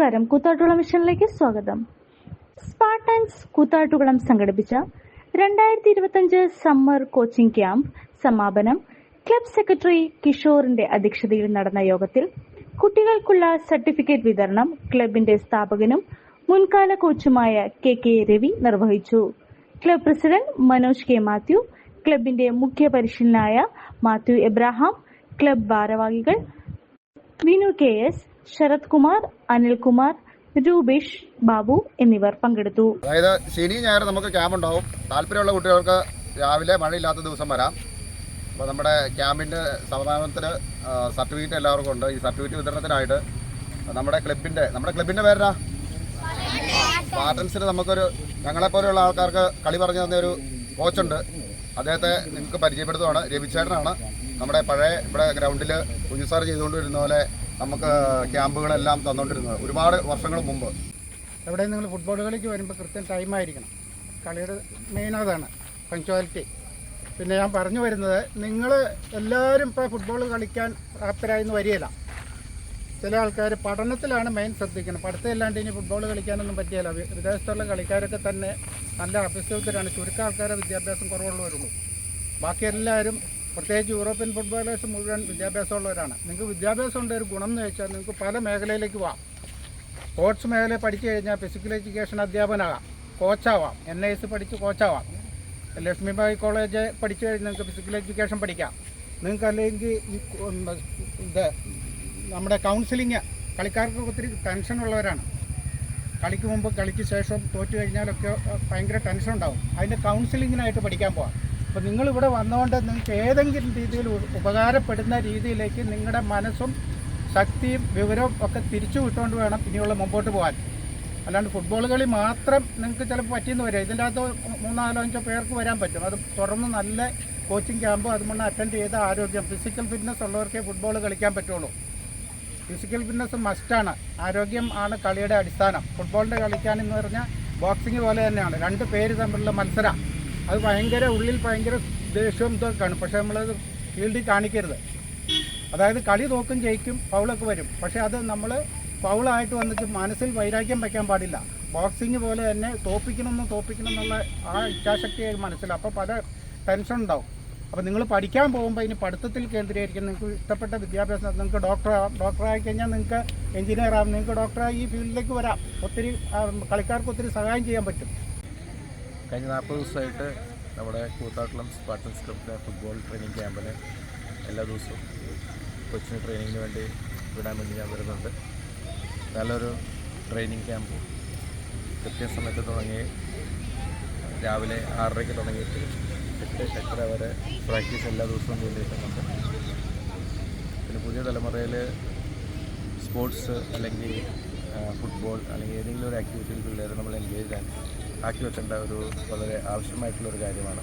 നമസ്കാരം. കൂത്താട്ടുകുളം മിഷനിലേക്ക് സ്വാഗതം. സ്പാർട്ടൻസ് കൂത്താട്ടുകുളം സംഘടിപ്പിച്ച രണ്ടായിരത്തി ഇരുപത്തഞ്ച് സമ്മർ കോച്ചിംഗ് ക്യാമ്പ് സമാപനം ക്ലബ് സെക്രട്ടറി കിഷോറിന്റെ അധ്യക്ഷതയിൽ നടന്ന യോഗത്തിൽ കുട്ടികൾക്കുള്ള സർട്ടിഫിക്കറ്റ് വിതരണം ക്ലബിന്റെ സ്ഥാപകനും മുൻകാല കോച്ചുമായ കെ കെ രവി നിർവഹിച്ചു. Club president Manoj K Mathew ക്ലബിന്റെ മുഖ്യ പരിശീലനായ മാത്യു എബ്രാഹാം ക്ലബ് ഭാരവാഹികൾ വിനു കെ എസ് ശരത് കുമാർ അനിൽകുമാർ രൂപേഷ് ബാബു എന്നിവർ പങ്കെടുത്തു. അതായത് ശനി ഞായർ നമുക്ക് ക്യാമ്പ് ഉണ്ടാവും. താല്പര്യമുള്ള കുട്ടികൾക്ക് രാവിലെ മഴയില്ലാത്ത ദിവസം വരാം. അപ്പോൾ നമ്മുടെ ക്യാമ്പിന്റെ സമാപനത്തിന് സർട്ടിഫിക്കറ്റ് എല്ലാവർക്കും ഉണ്ട്. ഈ സർട്ടിഫിക്കറ്റ് വിതരണത്തിനായിട്ട് നമ്മുടെ ക്ലബിന്റെ നമ്മുടെ ക്ലബിന്റെ പേരാ സ്പാർട്ടൻസിന് നമുക്കൊരു ഞങ്ങളെപ്പോലെയുള്ള ആൾക്കാർക്ക് കളി പറഞ്ഞു തന്ന ഒരു കോച്ചുണ്ട് അദ്ദേഹത്തെ നിങ്ങൾക്ക് പരിചയപ്പെടുത്തുകയാണ് രവിചേട്ടനാണ് നമ്മുടെ പഴയ ഇവിടെ ഗ്രൗണ്ടിൽ കുഞ്ഞുസാർ ചെയ്തുകൊണ്ട് വരുന്ന പോലെ നമുക്ക് ക്യാമ്പുകളെല്ലാം തന്നുകൊണ്ടിരുന്നത് ഒരുപാട് വർഷങ്ങൾ മുമ്പ്. എവിടെ നിങ്ങൾ ഫുട്ബോൾ കളിക്ക് വരുമ്പോൾ കൃത്യം ടൈം ആയിരിക്കണം. കളിയുടെ മെയിൻ അതാണ് പങ്ക്ച്വാലിറ്റി പിന്നെ ഞാൻ പറഞ്ഞു വരുന്നത് നിങ്ങൾ എല്ലാവരും ഇപ്പോൾ ഫുട്ബോൾ കളിക്കാൻ പ്രാപ്തരായി എന്ന് വരികയില്ല. ചില ആൾക്കാർ പഠനത്തിലാണ് മെയിൻ ശ്രദ്ധിക്കുന്നത്. പഠിത്തമില്ലാണ്ട് ഇനി ഫുട്ബോൾ കളിക്കാനൊന്നും പറ്റിയല്ല വിദേശത്തുള്ള കളിക്കാരൊക്കെ തന്നെ നല്ല അഭ്യസ്തത്തിലാണ് ചുരുക്കം ആൾക്കാരെ വിദ്യാഭ്യാസം കുറവുള്ളവരുള്ളൂ. ബാക്കി എല്ലാവരും പ്രത്യേകിച്ച് യൂറോപ്യൻ ഫുട്ബോളേഴ്സ് മുഴുവൻ വിദ്യാഭ്യാസമുള്ളവരാണ്. നിങ്ങൾക്ക് വിദ്യാഭ്യാസം ഉണ്ട് ഒരു ഗുണം എന്ന് വെച്ചാൽ നിങ്ങൾക്ക് പല മേഖലയിലേക്ക് പോവാം. സ്പോർട്സ് മേഖല പഠിച്ചു കഴിഞ്ഞാൽ ഫിസിക്കൽ എഡ്യൂക്കേഷൻ അധ്യാപകനാകാം കോച്ചാവാം എൻ ഐ എസ് പഠിച്ച് കോച്ചാവാം ലക്ഷ്മിബായി കോളേജ് പഠിച്ചു കഴിഞ്ഞാൽ നിങ്ങൾക്ക് ഫിസിക്കൽ എഡ്യൂക്കേഷൻ പഠിക്കാം. നിങ്ങൾക്ക് അല്ലെങ്കിൽ ഈ ഇത് നമ്മുടെ കൗൺസിലിങ് കളിക്കാർക്ക് ഒത്തിരി ടെൻഷൻ ഉള്ളവരാണ്. കളിക്ക് മുമ്പ് കളിക്ക് ശേഷം തോറ്റു കഴിഞ്ഞാലൊക്കെ ഭയങ്കര ടെൻഷൻ ഉണ്ടാവും. അതിന്റെ കൗൺസിലിങ്ങിനായിട്ട് പഠിക്കാൻ പോവാം. അപ്പോൾ നിങ്ങളിവിടെ വന്നുകൊണ്ട് നിങ്ങൾക്ക് ഏതെങ്കിലും രീതിയിൽ ഉപകാരപ്പെടുന്ന രീതിയിലേക്ക് നിങ്ങളുടെ മനസ്സും ശക്തിയും വിവരവും ഒക്കെ തിരിച്ചു വിട്ടുകൊണ്ട് വേണം ഇനിയുള്ള മുമ്പോട്ട് പോകാൻ. അല്ലാണ്ട് ഫുട്ബോൾ കളി മാത്രം നിങ്ങൾക്ക് ചിലപ്പോൾ പറ്റിയെന്ന് വരാം. ഇതിന്റെ അകത്ത് മൂന്നാലോ അഞ്ചോ പേർക്ക് വരാൻ പറ്റും. അത് തുറന്ന് നല്ല കോച്ചിങ് ക്യാമ്പ് അതുകൊണ്ട് അറ്റൻഡ് ചെയ്ത ആരോഗ്യം ഫിസിക്കൽ ഫിറ്റ്നസ് ഉള്ളവർക്കേ ഫുട്ബോൾ കളിക്കാൻ പറ്റുള്ളൂ. ഫിസിക്കൽ ഫിറ്റ്നസ് മസ്റ്റാണ് ആരോഗ്യം ആണ് കളിയുടെ അടിസ്ഥാനം. ഫുട്ബോളിന്റെ കളിക്കാൻ എന്ന് പറഞ്ഞാൽ ബോക്സിങ് പോലെ തന്നെയാണ്. രണ്ട് പേര് തമ്മിലുള്ള മത്സരം. അത് ഭയങ്കര ഉള്ളിൽ ഭയങ്കര ദേഷ്യവും ഇതൊക്കെയാണ് പക്ഷെ നമ്മളത് ഫീൽഡിൽ കാണിക്കരുത്. അതായത് കളി തോക്കും ജയിക്കും ഫൗളൊക്കെ വരും. പക്ഷെ അത് നമ്മൾ ഫൗളായിട്ട് വന്നിട്ട് മനസ്സിൽ വൈരാഗ്യം വയ്ക്കാൻ പാടില്ല. ബോക്സിങ് പോലെ തന്നെ തോപ്പിക്കണമെന്ന് തോപ്പിക്കണം എന്നുള്ള ആ ഇച്ഛാശക്തി മനസ്സിൽ അപ്പോൾ പല ടെൻഷൻ ഉണ്ടാവും. അപ്പോൾ നിങ്ങൾ പഠിക്കാൻ പോകുമ്പോൾ ഇനി പഠിത്തത്തിൽ കേന്ദ്രീകരിക്കും നിങ്ങൾക്ക് ഇഷ്ടപ്പെട്ട വിദ്യാഭ്യാസം നിങ്ങൾക്ക് ഡോക്ടർ ഡോക്ടറായി കഴിഞ്ഞാൽ നിങ്ങൾക്ക് എഞ്ചിനീയർ ആവാം. നിങ്ങൾക്ക് ഡോക്ടറായി ഈ ഫീൽഡിലേക്ക് വരാം. ഒത്തിരി കളിക്കാർക്ക് ഒത്തിരി സഹായം ചെയ്യാൻ പറ്റും. കഴിഞ്ഞ നാൽപ്പത് ദിവസമായിട്ട് നമ്മുടെ കൂത്താട്ടുളം സ്പാർട്ടൻസ് ക്ലബിലെ ഫുട്ബോൾ ട്രെയിനിങ് ക്യാമ്പിന് എല്ലാ ദിവസവും കൊച്ചിന് ട്രെയിനിങ്ങിന് വേണ്ടി വിടാൻ വേണ്ടി ഞാൻ വരുന്നുണ്ട്. നല്ലൊരു ട്രെയിനിങ് ക്യാമ്പ് കൃത്യസമയത്ത് തുടങ്ങി. രാവിലെ ആറരയ്ക്ക് തുടങ്ങിയിട്ട് എട്ട് എട്ടര വരെ പ്രാക്ടീസ് എല്ലാ ദിവസവും ചെയ്തിട്ടുണ്ട് പിന്നെ പുതിയ തലമുറയിൽ സ്പോർട്സ് അല്ലെങ്കിൽ ഫുട്ബോൾ അല്ലെങ്കിൽ ഏതെങ്കിലും ഒരു ആക്ടിവിറ്റിയിൽ പിള്ളേരെ നമ്മൾ എൻഗേജ് ആൻ ആക്കി വെക്കേണ്ട ഒരു വളരെ ആവശ്യമായിട്ടുള്ള ഒരു കാര്യമാണ്.